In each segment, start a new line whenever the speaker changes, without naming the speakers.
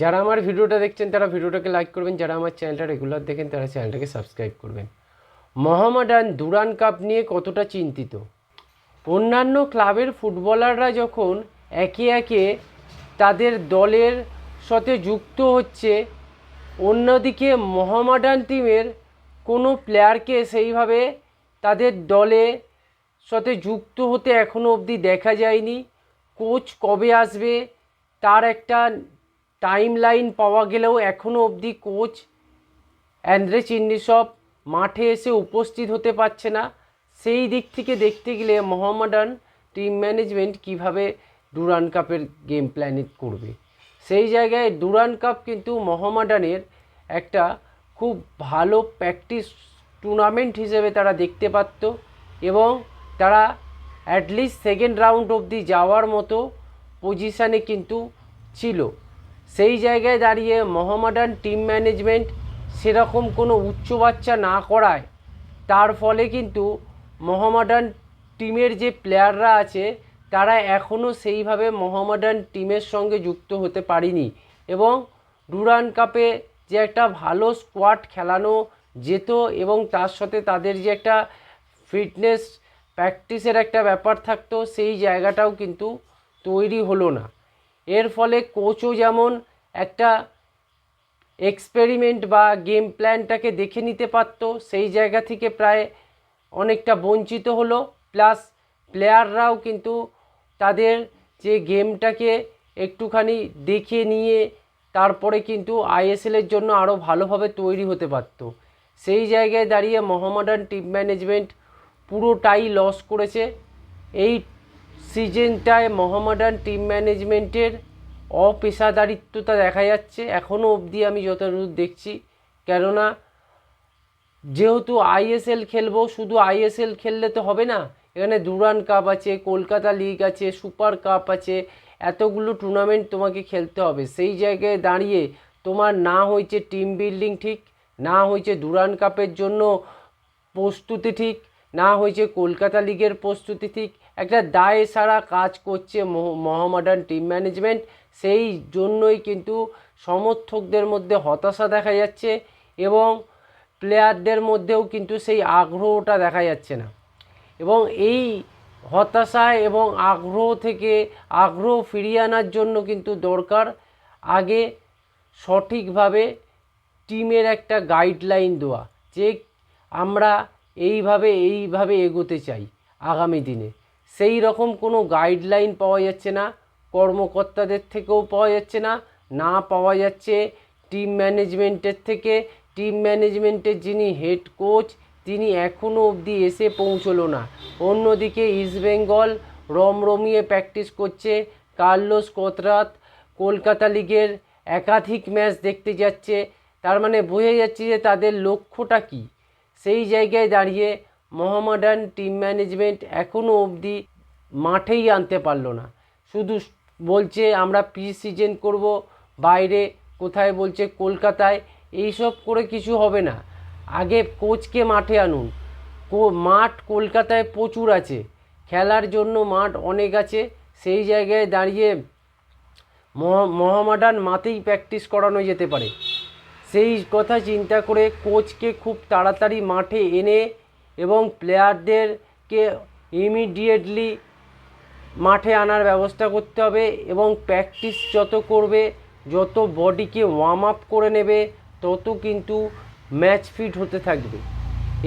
যারা আমার ভিডিওটা দেখছেন, তারা ভিডিওটাকে লাইক করবেন। যারা আমার চ্যানেলটা রেগুলার দেখেন, তারা চ্যানেলটাকে সাবস্ক্রাইব করবেন। মোহামেডান দুরান কাপ নিয়ে কতটা চিন্তিত? অন্যান্য ক্লাবের ফুটবলাররা যখন একে একে তাদের দলের সাথে যুক্ত হচ্ছে, অন্যদিকে মোহামেডান টিমের কোনো প্লেয়ারকে সেইভাবে তাদের দলে সাথে যুক্ত হতে এখনও অবধি দেখা যায়নি। কোচ কবে আসবে, তার একটা টাইম লাইন পাওয়া গেলেও এখনও অবধি কোচ অ্যান্দ্রে চিন্নিসব মাঠে এসে উপস্থিত হতে পারছে না। সেই দিক থেকে দেখতে গেলে মোহামেডান টিম ম্যানেজমেন্ট কীভাবে ডুরান কাপের গেম প্ল্যানিং করবে। সেই জায়গায় ডুরান কাপ কিন্তু মোহামেডানের একটা খুব ভালো প্র্যাকটিস টুর্নামেন্ট হিসেবে তারা দেখতে পারত এবং তারা অ্যাটলিস্ট সেকেন্ড রাউন্ড অবধি যাওয়ার মতো পজিশানে কিন্তু ছিল। সেই জায়গায় দাঁড়িয়ে মোহামেডান টিম ম্যানেজমেন্ট সেরকম কোনো উচ্চ বাচ্চা না করায়, তার ফলে কিন্তু মোহামেডান টিমের যে প্লেয়াররা আছে, তারা এখনও সেইভাবে মোহামেডান টিমের সঙ্গে যুক্ত হতে পারেনি এবং ডুরান কাপে যে একটা ভালো স্কোয়াড খেলানো যেত এবং তার সাথে তাদের যে একটা ফিটনেস প্র্যাকটিসের একটা ব্যাপার থাকতো, সেই জায়গাটাও কিন্তু তৈরি হলো না। এর ফলে কোচও যেমন একটা এক্সপেরিমেন্ট বা গেম প্ল্যানটাকে দেখে নিতে পারতো, সেই জায়গা থেকে প্রায় অনেকটা বঞ্চিত হলো। প্লাস প্লেয়াররাও কিন্তু তাদের যে গেমটাকে একটুখানি দেখে নিয়ে তারপরে কিন্তু আইএসএলের জন্য আরও ভালোভাবে তৈরি হতে পারতো। সেই জায়গায় দাঁড়িয়ে মোহামেডান টিম ম্যানেজমেন্ট পুরোটাই লস করেছে। এই সিজনটায় মোহামেডান টিম ম্যানেজমেন্টের অপেশাদারিত্বতা দেখা যাচ্ছে। এখনও অবধি আমি যতদূর দেখছি। কেননা, যেহেতু আইএসএল খেলব, শুধু আইএসএল খেললে তো হবে না। এখানে দুরান কাপ আছে, কলকাতা লিগ আছে, সুপার কাপ আছে, এতগুলো টুর্নামেন্ট তোমাকে খেলতে হবে। সেই জায়গায় দাঁড়িয়ে তোমার না হয়েছে টিম বিল্ডিং ঠিক, না হয়েছে দুরান কাপের জন্য প্রস্তুতি ঠিক, না হয়েছে কলকাতা লিগের প্রস্তুতি ঠিক একটা দায়ে সারা কাজ করছে মোহামেডান টিম ম্যানেজমেন্ট। সেই জন্যই কিন্তু সমর্থকদের মধ্যে হতাশা দেখা যাচ্ছে এবং প্লেয়ারদের মধ্যেও কিন্তু সেই আগ্রহটা দেখা যাচ্ছে না। এবং এই হতাশা এবং আগ্রহ থেকে, আগ্রহ ফিরিয়ে আনার জন্য কিন্তু দরকার আগে সঠিকভাবে টিমের একটা গাইডলাইন দেওয়া যে আমরা এইভাবে এইভাবে এগোতে চাই আগামী দিনে। সেই রকম কোনো গাইডলাইন পাওয়া যাচ্ছে না, কর্মকর্তাদের থেকেও পাওয়া যাচ্ছে না না পাওয়া যাচ্ছে টিম ম্যানেজমেন্টের থেকে। টিম ম্যানেজমেন্টের যিনি হেড কোচ তিনি এখনও অবধি এসে পৌঁছলো না। অন্যদিকে ইস্টবেঙ্গল রমরমিয়ে প্র্যাকটিস করছে। কার্লোস কোতরাত কলকাতা লিগের একাধিক ম্যাচ দেখতে যাচ্ছে। তার মানে বোঝা যাচ্ছে যে তাদের লক্ষ্যটা কী? সেই জায়গায় দাঁড়িয়ে মোহামেডান টিম ম্যানেজমেন্ট এখনও অবধি মাঠেই আনতে পারল না। শুধু বলছে, আমরা প্রি সিজন করব, বাইরে কোথায় বলছে, কলকাতায়। এইসব করে কিছু হবে না। আগে কোচকে মাঠে আনুন। কো, মাঠ কলকাতায় প্রচুর আছে। খেলার জন্য মাঠ অনেক আছে। সেই জায়গায় দাঁড়িয়ে মহামাডান মাঠেই প্র্যাকটিস করানো যেতে পারে। সেই কথা চিন্তা করে কোচকে খুব তাড়াতাড়ি মাঠে এনে এবং প্লেয়ারদেরকে ইমিডিয়েটলি মাঠে আনার ব্যবস্থা করতে হবে এবং প্র্যাকটিস যত করবে, যত বডিকে ওয়ার্ম আপ করে নেবে, তত কিন্তু ম্যাচ ফিট হতে থাকবে।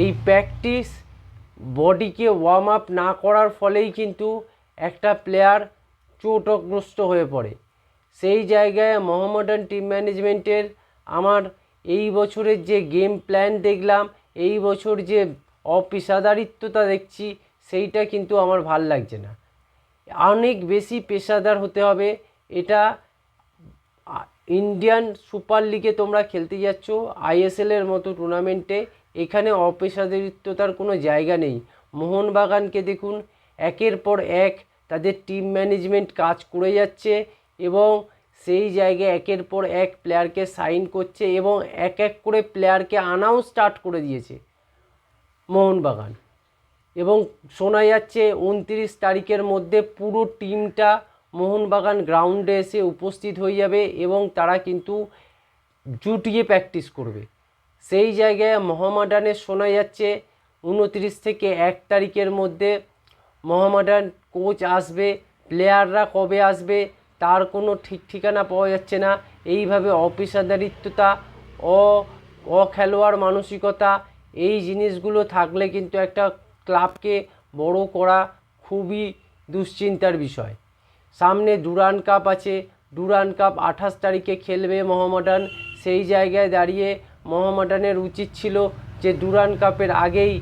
এই প্র্যাকটিস বডিকে ওয়ার্ম আপ না করার ফলেই কিন্তু একটা প্লেয়ার চোটগ্রস্ত হয়ে পড়ে। সেই জায়গায় মোহামেডান টিম ম্যানেজমেন্টের আমার এই বছরের যে গেম প্ল্যান দেখলাম, এই বছর যে অপেশাদারিত্বতা দেখছি, সেইটা কিন্তু আমার ভালো লাগছে না। অনেক বেশি পেশাদার হতে হবে, এটা ইন্ডিয়ান সুপার লিগে তোমরা খেলতে যাচ্ছ আইএসএলের মতো টুর্নামেন্টে, এখানে অপেশাদারিত্বতার কোনো জায়গা নেই। মোহনবাগানকে দেখুন, একের পর এক তাদের টিম ম্যানেজমেন্ট কাজ করে যাচ্ছে এবং সেই জায়গায় একের পর এক প্লেয়ারকে সাইন করছে এবং এক এক করে প্লেয়ারকে আনাও স্টার্ট করে দিয়েছে। মোহনবাগান। এবং শোনা যাচ্ছে উনত্রিশ তারিখের মধ্যে পুরো টিমটা মোহনবাগান গ্রাউন্ডে এসে উপস্থিত হয়ে যাবে এবং তারা কিন্তু জুটিয়ে প্র্যাকটিস করবে। সেই জায়গায় মোহামেডানের শোনা যাচ্ছে উনত্রিশ থেকে এক তারিখের মধ্যে মোহামেডান কোচ আসবে, প্লেয়াররা কবে আসবে, তার কোনো ঠিক ঠিকানা পাওয়া যাচ্ছে না। এইভাবে অপেশাদারিত্বতা, অ, অখেলোয়াড় মানসিকতা এই জিনিসগুলো থাকলে কিন্তু একটা ক্লাবকে বড় করা খুবই দুশ্চিন্তার বিষয়। সামনে ডুরান কাপ আছে ডুরান কাপ আঠাশ তারিখে খেলবে মোহামেডান। সেই জায়গায় দাঁড়িয়ে মোহামেডানের উচিত ছিল যে ডুরান কাপের আগেই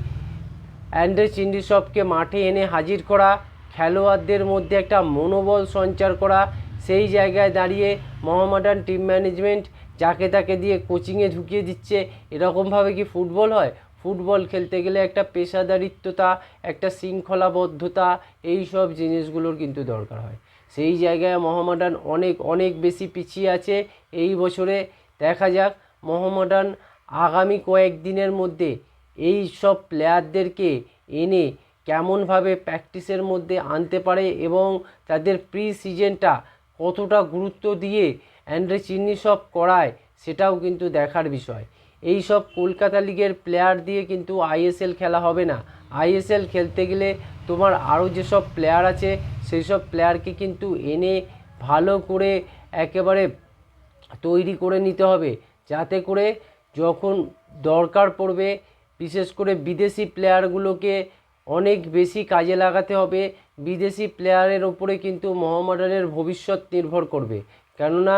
অ্যান্ড্রে চিন্ডিসবকে মাঠে এনে হাজির করা, খেলোয়াড়দের মধ্যে একটা মনোবল সঞ্চার করা। সেই জায়গায় দাঁড়িয়ে মোহামেডান টিম ম্যানেজমেন্ট যাকে তাকে দিয়ে কোচিংয়ে ঢুকিয়ে দিচ্ছে, এরকমভাবে কি ফুটবল হয়? ফুটবল খেলতে গেলে একটা পেশাদারিত্বতা, একটা শৃঙ্খলাবদ্ধতা এই সব জিনিসগুলোর কিন্তু দরকার হয়। সেই জায়গায় মোহামেডান অনেক অনেক বেশি পিছিয়ে আছে। এই বছরে দেখা যাক মোহামেডান আগামী কয়েকদিনের মধ্যে এই সব প্লেয়ারদেরকে এনে কেমনভাবে প্র্যাকটিসের মধ্যে আনতে পারে এবং তাদের প্রি সিজনটা কতটা গুরুত্ব দিয়ে অ্যান্ড্রে চিন্নি সব করায় সেটাও কিন্তু দেখার বিষয়। এই সব কলকাতা লিগের প্লেয়ার দিয়ে কিন্তু আইএসএল খেলা হবে না। আইএসএল খেলতে গেলে তোমার আরও যেসব প্লেয়ার আছে, সেই সব প্লেয়ারকে কিন্তু এনে ভালো করে একেবারে তৈরি করে নিতে হবে। যাতে করে যখন দরকার পড়বে, বিশেষ করে বিদেশি প্লেয়ারগুলোকে অনেক বেশি কাজে লাগাতে হবে। বিদেশি প্লেয়ারের ওপরে কিন্তু মোহামেডানের ভবিষ্যৎ নির্ভর করবে। কেননা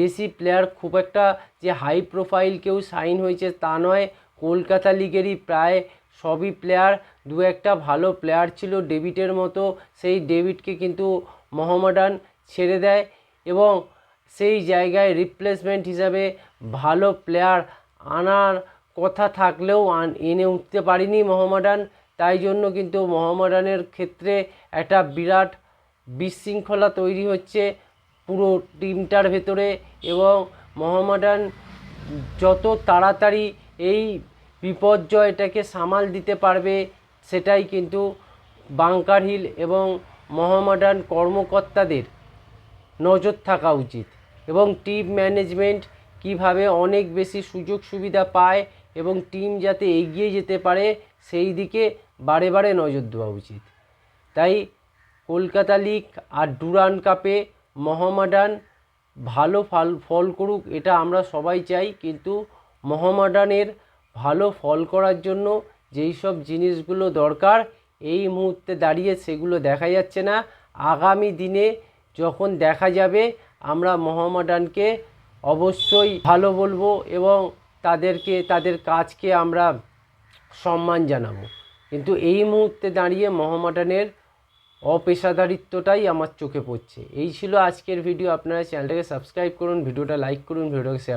দেশি প্লেয়ার খুব একটা যে হাই প্রোফাইল কেউ সাইন হয়েছে তা নয়। কলকাতা লিগেরই প্রায় সবই প্লেয়ার দু একটা ভালো প্লেয়ার ছিল ডেভিডের মতো। সেই ডেভিডকে কিন্তু মোহামেডান ছেড়ে দেয় এবং সেই জায়গায় রিপ্লেসমেন্ট হিসাবে ভালো প্লেয়ার আনার কথা থাকলেও এনে উঠতে পারিনি মোহামেডান। তাই জন্য কিন্তু মোহামেডানের ক্ষেত্রে একটা বিরাট বিশৃঙ্খলা তৈরি হচ্ছে পুরো টিমটার ভেতরে এবং মোহামেডান যত তাড়াতাড়ি এই বিপর্যয়টাকে সামাল দিতে পারবে, সেটাই কিন্তু বাংকার হিল এবং মোহামেডান কর্মকর্তাদের নজর থাকা উচিত এবং টিম ম্যানেজমেন্ট কীভাবে অনেক বেশি সুযোগ সুবিধা পায় এবং টিম যাতে এগিয়ে যেতে পারে সেই দিকে বারে বারে নজর দেওয়া উচিত। তাই কলকাতা লিগ আর ডুরান কাপে মোহামেডান ভালো ফল ফল করুক, এটা আমরা সবাই চাই, কিন্তু মোহামেডানের ভালো ফল করার জন্য যেই সব জিনিসগুলো দরকার, এই মুহূর্তে দাঁড়িয়ে সেগুলো দেখা যাচ্ছে না। আগামী দিনে যখন দেখা যাবে, আমরা মোহামেডানকে অবশ্যই ভালো বলব এবং তাদেরকে, তাদের কাজকে আমরা সম্মান জানাব। কিন্তু এই মুহূর্তে দাঁড়িয়ে মহামাটানের অপেশাদারিত্বটাই আমার চোখে পড়ছে। এই ছিল আজকের ভিডিও আপনারা চ্যানেলটাকে সাবস্ক্রাইব করুন ভিডিওটা লাইক করুন ভিডিওটাকে শেয়ার